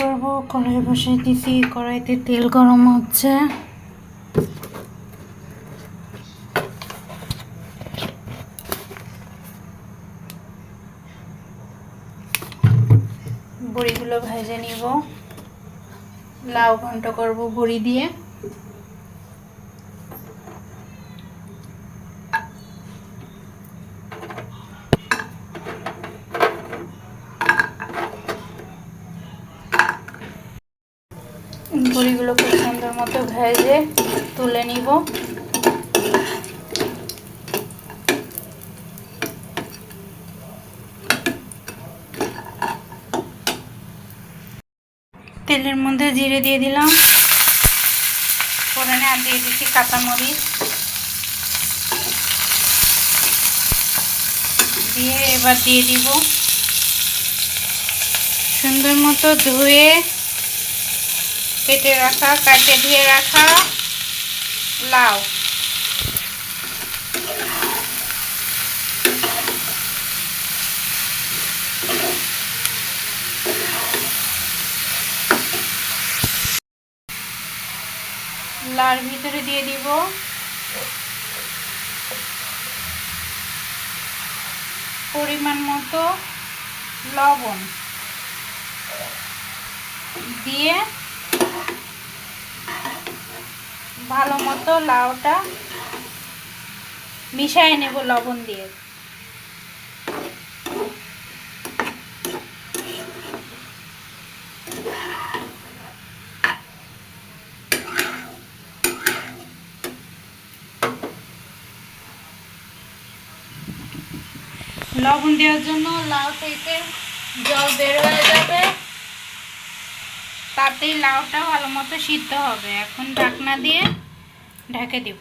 করব কড়াই বসাই দিছি, কড়াইতে তেল গরম হচ্ছে। বড়িগুলো ভেজে নিব। লাউ ঘন্ট করব বড়ি দিয়ে। বড়িগুলো খুব সুন্দর মতো ভেজে তুলে নিব। তেলের মধ্যে জিরে দিয়ে দিলাম। ফোড়নে আর দিয়ে দিচ্ছি কাঁচামরিচ। দিয়ে এবার দিয়ে দিব। সুন্দর মতো ধুয়ে কেটে রাখা কাটে ধুয়ে রাখা। লাউ লার ভিতরে দিয়ে দিব। পরিমাণ মতো লবণ। দিয়ে ভালো মতো লাউটা মিশিয়ে নেব লবণ দিয়ে। লবণ দেওয়ার জন্য লাউ থেকে জল বের হয়ে যাবে। তাতেই লাউটা ভালো মতো সিদ্ধ হবে। এখন ঢাকনা দিয়ে ঢেকে দিব।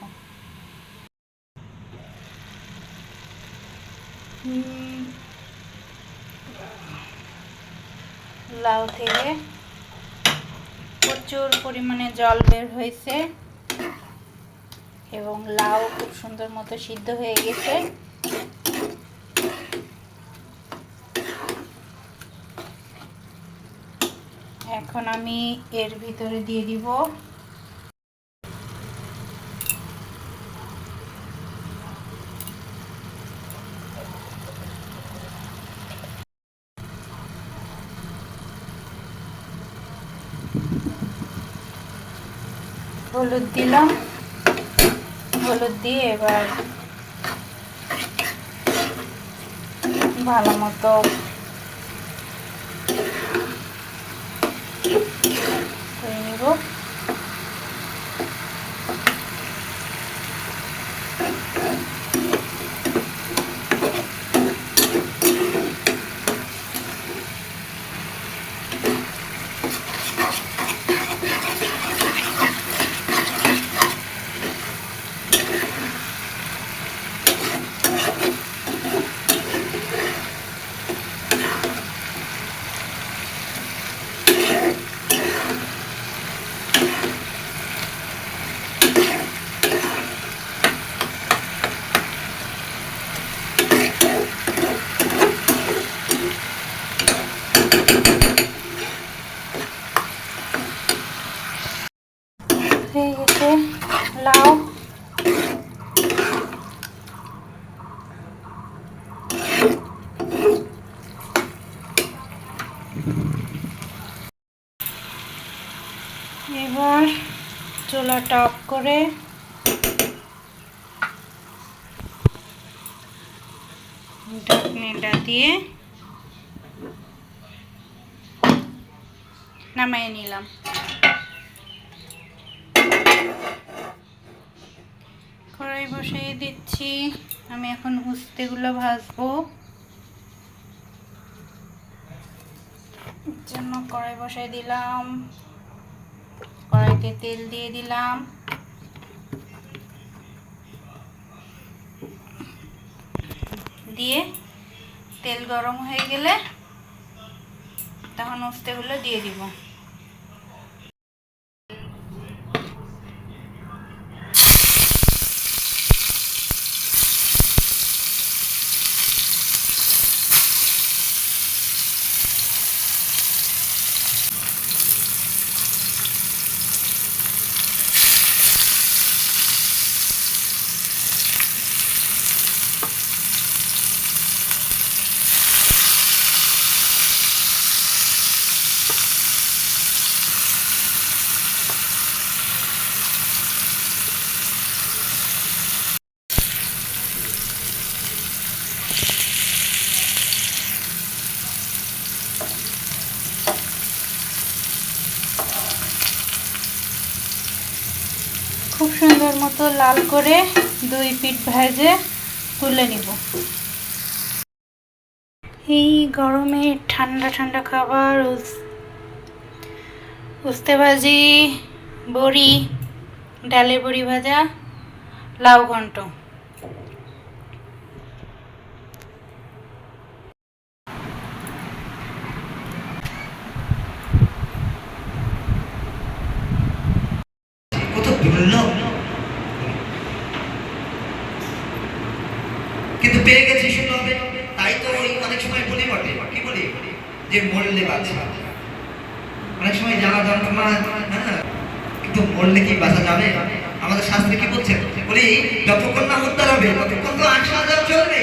লাউ থেকে প্রচুর পরিমাণে জল বের হয়েছে এবং লাউ খুব সুন্দর মতো সিদ্ধ হয়ে গেছে। এখন আমি এর ভিতরে দিয়ে দিব। হলুদ দিলাম। হলুদ দিয়ে এবার ভালো মতো করে নিব হয়ে গেছে লাউ এবার চুলাটা অফ করে ঢাকনিটা দিয়ে নামাই নিলাম কড়াই বসিয়ে দিচ্ছি। আমি এখন উস্তেগুলো ভাজবো। জন্য কড়াই বসাই দিলাম। কড়াইতে তেল দিয়ে দিলাম। দিয়ে তেল গরম হয়ে গেলে তখন উস্তেগুলো দিয়ে দিব খুব সুন্দর মতো লাল করে দুই পিঠ ভেজে তুলে নিব। এই গরমে ঠান্ডা ঠান্ডা খাবার উস- উস্তে ভাজি, বড়ি ডালে বড়ি ভাজা, লাউ ঘন্ট কত দুর্লভ কিন্তু পেয়ে গেছি সুলভে তাই তো ওই অনেক সময় বলি বটে। কি বলি? যে মরলে বাঁচা। অনেক সময় জ্বালা যন্ত্রণা হ্যাঁ কিন্তু মরলে কি বাঁচা যাবে? আমাদের শাস্ত্রে কি বলছে? বলি, যতক্ষণ না উদ্ধার হবে, ততক্ষণ তো আশা হাজার চলবে।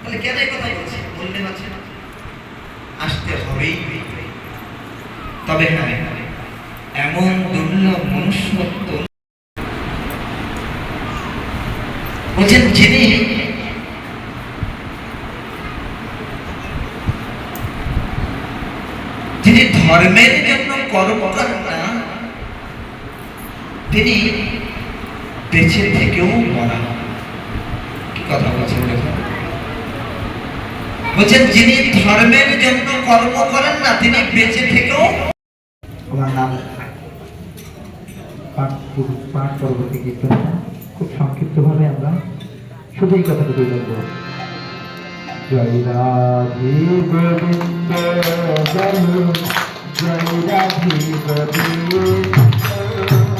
তাহলে কেন এই কথা বলছে? মরলে বাঁচে। আসতে হবেই। তবে হ্যাঁ এমন দুর্লভ মনুষ্যত্ব বলছেন যিনি যিনি ধর্মের জন্য কর্ম করেন না, তিনি বেঁচে থেকেও মরা। কি কথা বলছেন দেখুন। বলছেন যিনি ধর্মের জন্য কর্ম করেন না, তিনি বেঁচে থেকেও আমার নাম পাঠ পাঠ পরবর্তী কীর্তন। 휴대기 같은 거 들고 있는 저희가 집을 빈대서는 저희가 집을 빈대서는